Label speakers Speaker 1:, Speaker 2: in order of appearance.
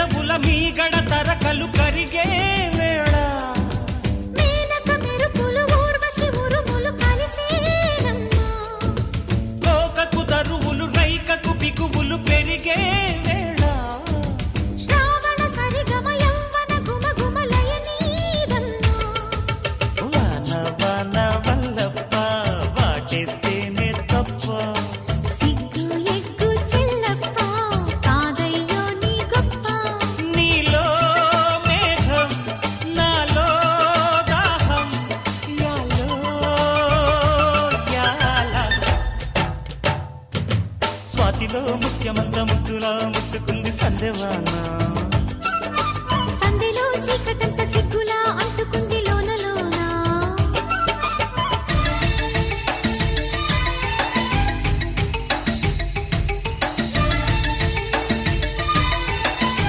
Speaker 1: పెదవుల మీగడ తరకలు కరిగే వేళ. రైకకు బిగువులు పెరిగే వాన వాన వల్లప్ప వాటేస్తేనే తప్ప. స్వాతిలో ముఖ్యమంత ముద్దులా ముట్టుకుంది సందేవానా